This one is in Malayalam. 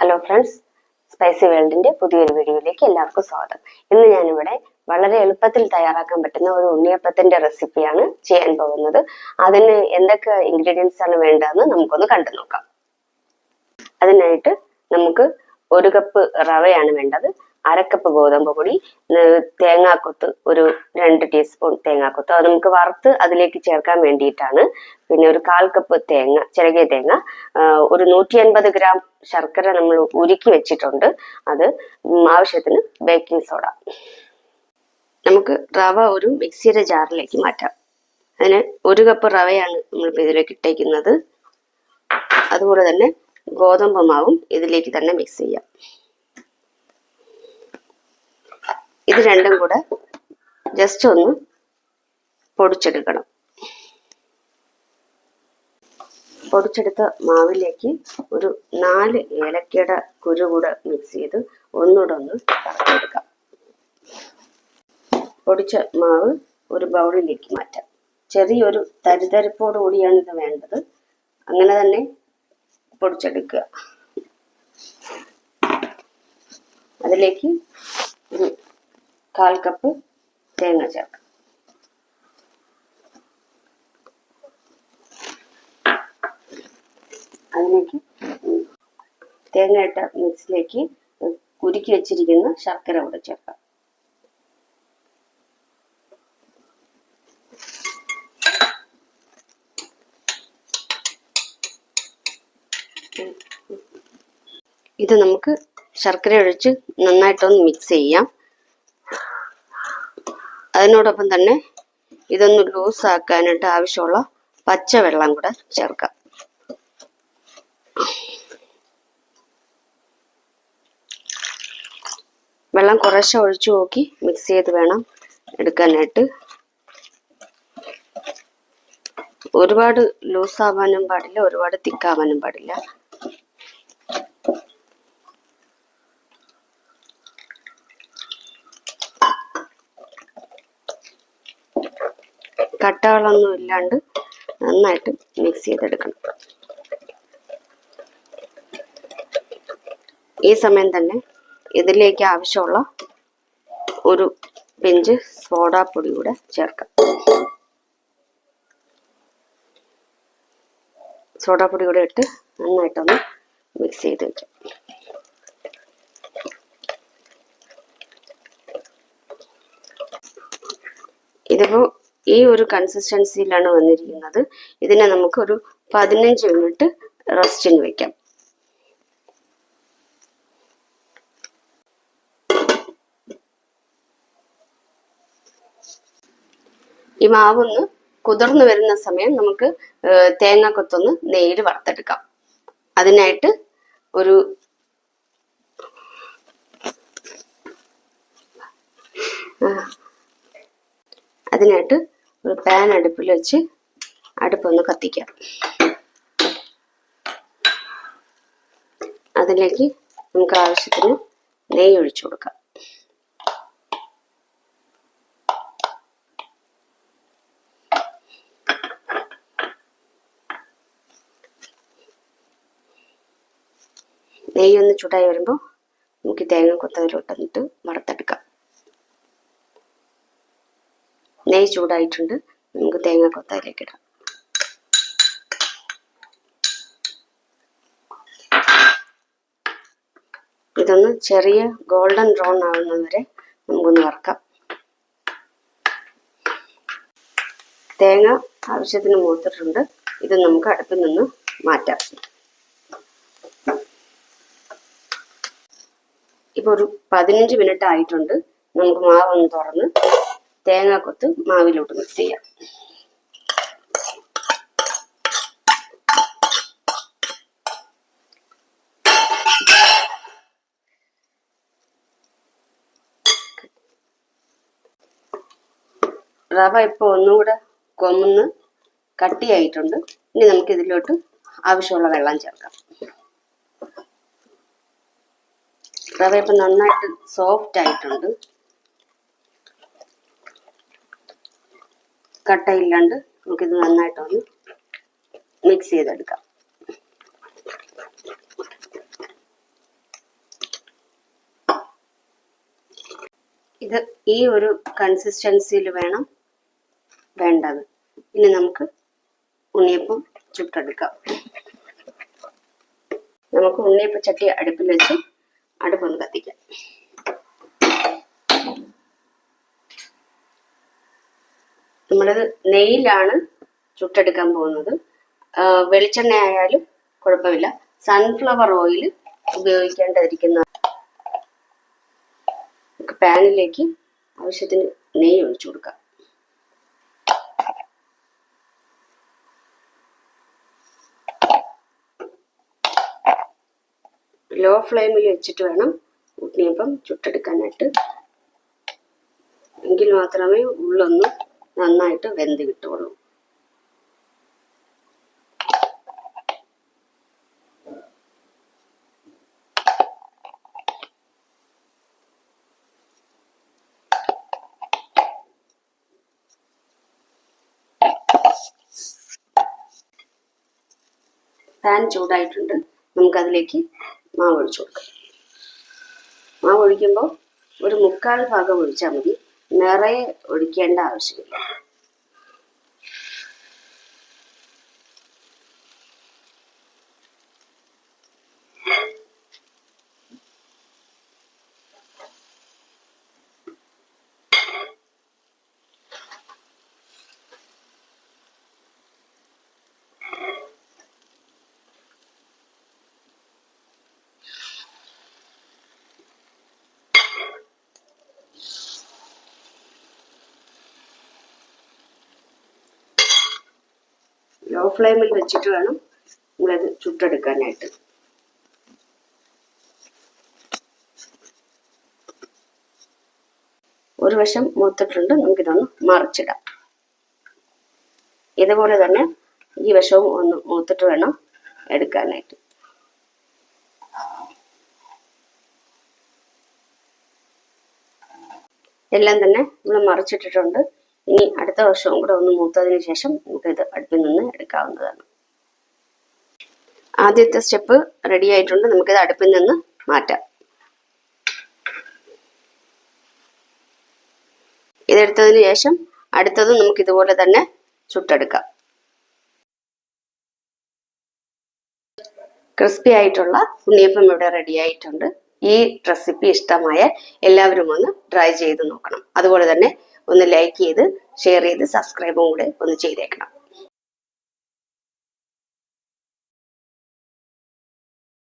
ഹലോ ഫ്രണ്ട്സ് സ്പൈസി വേൾഡിന്റെ പുതിയൊരു വീഡിയോയിലേക്ക് എല്ലാവർക്കും സ്വാഗതം. ഇന്ന് ഞാനിവിടെ വളരെ എളുപ്പത്തിൽ തയ്യാറാക്കാൻ പറ്റുന്ന ഒരു ഉണ്ണിയപ്പത്തിന്റെ റെസിപ്പിയാണ് ചെയ്യാൻ പോകുന്നത്. അതിന് എന്തൊക്കെ ഇൻഗ്രീഡിയൻസ് ആണ് വേണ്ടതെന്ന് നമുക്കൊന്ന് കണ്ടു നോക്കാം. അതിനായിട്ട് നമുക്ക് ഒരു കപ്പ് റവയാണ് വേണ്ടത്. അരക്കപ്പ് ഗോതമ്പ് പൊടി തേങ്ങാക്കൊത്ത് ഒരു രണ്ട് ടീസ്പൂൺ തേങ്ങാക്കൊത്ത്. അത് നമുക്ക് വറുത്ത് അതിലേക്ക് ചേർക്കാൻ വേണ്ടിയിട്ടാണ്. പിന്നെ ഒരു കാൽ കപ്പ് തേങ്ങ ചിരകിയ തേങ്ങ ഒരു നൂറ്റി അൻപത് ഗ്രാം ശർക്കര നമ്മൾ ഉരുക്കി വെച്ചിട്ടുണ്ട്. അത് ആവശ്യത്തിന് ബേക്കിംഗ് സോഡ നമുക്ക് റവ ഒരു മിക്സിയുടെ ജാറിലേക്ക് മാറ്റാം. അതിന് ഒരു കപ്പ് റവയാണ് നമ്മളിപ്പോൾ ഇതിലേക്ക് ഇട്ടേക്കുന്നത്. അതുപോലെ തന്നെ ഗോതമ്പ് മാവും ഇതിലേക്ക് തന്നെ മിക്സ് ചെയ്യാം. ഇത് രണ്ടും കൂടെ ജസ്റ്റ് ഒന്ന് പൊടിച്ചെടുക്കണം. പൊടിച്ചെടുത്ത മാവിലേക്ക് ഒരു നാല് ഏലക്കയുടെ കുരു കൂടെ മിക്സ് ചെയ്ത് ഒന്നുകൂടെ ഒന്ന് കറക്കിയെടുക്കാം. പൊടിച്ച മാവ് ഒരു ബൗളിലേക്ക് മാറ്റാം. ചെറിയൊരു തരിതരിപ്പോട് കൂടിയാണ് ഇത് വേണ്ടത്. അങ്ങനെ തന്നെ പൊടിച്ചെടുക്കുക. അതിലേക്ക് കാൽ കപ്പ് തേങ്ങ ചേർക്കാം. അതിലേക്ക് തേങ്ങ ഇട്ട മിക്സിലേക്ക് കുരുക്കി വെച്ചിരിക്കുന്ന ശർക്കര കൂടെ ചേർക്കാം. ഇത് നമുക്ക് ശർക്കര ഒഴിച്ച് നന്നായിട്ടൊന്ന് മിക്സ് ചെയ്യാം. അതിനോടൊപ്പം തന്നെ ഇതൊന്ന് ലൂസ് ആക്കാനായിട്ട് ആവശ്യമുള്ള പച്ചവെള്ളം കൂടെ ചേർക്കാം. വെള്ളം കുറേശ്ശെ ഒഴിച്ചു നോക്കി മിക്സ് ചെയ്ത് വേണം എടുക്കാനായിട്ട്. ഒരുപാട് ലൂസ് ആവാനും പാടില്ല ഒരുപാട് തിക്കാവാനും പാടില്ല. കട്ടകളൊന്നും ഇല്ലാണ്ട് നന്നായിട്ട് മിക്സ് ചെയ്തെടുക്കണം. ഈ സമയം തന്നെ ഇതിലേക്ക് ആവശ്യമുള്ള ഒരു പിഞ്ച് സോഡാപ്പൊടി കൂടെ ചേർക്കാം. സോഡാപ്പൊടി കൂടെ ഇട്ട് നന്നായിട്ടൊന്ന് മിക്സ് ചെയ്ത് വെക്കാം. ഇതിപ്പോ ഈ ഒരു കൺസിസ്റ്റൻസിയിലാണ് വന്നിരിക്കുന്നത്. ഇതിനെ നമുക്ക് ഒരു പതിനഞ്ച് മിനിറ്റ് റെസ്റ്റിന് വെക്കാം. ഈ മാവൊന്ന് കുതിർന്നു വരുന്ന സമയം നമുക്ക് തേങ്ങ കൊത്തൊന്ന് നേര് വറുത്തെടുക്കാം. അതിനായിട്ട് ഒരു ആ, അതിനായിട്ട് ഒരു പാൻ അടുപ്പിൽ വെച്ച് അടുപ്പൊന്ന് കത്തിക്കാം. അതിലേക്ക് നമുക്ക് ആവശ്യത്തിന് നെയ്യ് ഒഴിച്ചു കൊടുക്കാം. നെയ്യൊന്ന് ചൂടായി വരുമ്പോൾ നമുക്ക് തേങ്ങ കൊത്തതിലോട്ടിട്ട് വറുത്തെടുക്കാം. നെയ്യ് ചൂടായിട്ടുണ്ട്. നമുക്ക് തേങ്ങ കൊത്തയിലേക്ക് ഇടാം. ഇതൊന്ന് ചെറിയ ഗോൾഡൻ ബ്രൗൺ ആവുന്നത് വരെ നമുക്കൊന്ന് വറക്കാം. തേങ്ങ ആവശ്യത്തിന് മൂത്തിട്ടുണ്ട്. ഇത് നമുക്ക് അടുപ്പിൽ നിന്ന് മാറ്റാം. ഇപ്പൊ ഒരു പതിനഞ്ച് മിനിറ്റ് ആയിട്ടുണ്ട്. നമുക്ക് മാവ് ഒന്ന് തുറന്ന് തേങ്ങാക്കൊത്ത് മാവിലോട്ട് മിക്സ് ചെയ്യാം. റവ ഇപ്പോൾ ഒന്നുകൂടെ കൊമന്ന് കട്ടിയായിട്ടുണ്ട്. ഇനി നമുക്ക് ഇതിലോട്ട് ആവശ്യമുള്ള വെള്ളം ചേർക്കാം. റവ ഇപ്പൊ നന്നായിട്ട് സോഫ്റ്റ് ആയിട്ടുണ്ട്. കട്ടയില്ലാണ്ട് നമുക്കിത് നന്നായിട്ടൊന്ന് മിക്സ് ചെയ്തെടുക്കാം. ഇത് ഈ ഒരു കൺസിസ്റ്റൻസിയിൽ വേണം വേണ്ടത്. ഇനി നമുക്ക് ഉണ്ണിയപ്പം ചുട്ടെടുക്കാം. നമുക്ക് ഉണ്ണിയപ്പച്ചട്ടി അടുപ്പിൽ വെച്ച് അടുപ്പൊന്ന് കത്തിക്കാം. നമ്മളത് നെയ്യിലാണ് ചുട്ടെടുക്കാൻ പോകുന്നത്. വെളിച്ചെണ്ണ ആയാലും കുഴപ്പമില്ല. സൺഫ്ലവർ ഓയിൽ ഉപയോഗിക്കേണ്ടതിരിക്കുന്ന പാനിലേക്ക് ആവശ്യത്തിന് നെയ്യ് ഒഴിച്ചു കൊടുക്കാം. ലോ ഫ്ലെയിമിൽ വെച്ചിട്ട് വേണം ഉണ്ണിയപ്പം ചുട്ടെടുക്കാനായിട്ട്. എങ്കിൽ മാത്രമേ ഉള്ളൊന്ന് നന്നായിട്ട് വെന്ത് കിട്ടുള്ളൂ പാൻ ചൂടായിട്ടുണ്ട്. നമുക്കതിലേക്ക് മാവ് ഒഴിച്ചു കൊടുക്കാം. മാവ് ഒഴിക്കുമ്പോൾ ഒരു മുക്കാൽ ഭാഗം ഒഴിച്ചാൽ മതി. നിറയെ ഒഴിക്കേണ്ട ആവശ്യമില്ല. ഫ്ലെയിമിൽ വെച്ചിട്ട് വേണം നിങ്ങളത് ചുട്ടെടുക്കാനായിട്ട്. ഒരു വശം മൂത്തിട്ടുണ്ട് നമുക്കിതൊന്ന് മറിച്ചിടാം. ഇതുപോലെ തന്നെ ഈ വശവും ഒന്ന് മൂത്തിട്ട് വേണം എടുക്കാനായിട്ട്. എല്ലാം തന്നെ നമ്മൾ മറിച്ചിട്ടിട്ടുണ്ട്. ഇനി അടുത്ത വർഷവും കൂടെ ഒന്ന് മൂത്തതിന് ശേഷം നമുക്കിത് അടുപ്പിൽ നിന്ന് എടുക്കാവുന്നതാണ്. ആദ്യത്തെ സ്റ്റെപ്പ് റെഡി ആയിട്ടുണ്ട്. നമുക്കിത് അടുപ്പിൽ നിന്ന് മാറ്റാം. ഇതെടുത്തതിന് ശേഷം അടുത്തതും നമുക്ക് ഇതുപോലെ തന്നെ ചുട്ടെടുക്കാം. ക്രിസ്പി ആയിട്ടുള്ള ഉണ്ണിയപ്പം ഇവിടെ റെഡി ആയിട്ടുണ്ട്. ഈ റെസിപ്പി ഇഷ്ടമായ എല്ലാവരും ഒന്ന് ട്രൈ ചെയ്ത് നോക്കണം. അതുപോലെ തന്നെ ഒന്ന് ലൈക്ക് ചെയ്ത് ഷെയർ ചെയ്ത് സബ്സ്ക്രൈബും കൂടെ ഒന്ന് ചെയ്തേക്കണം.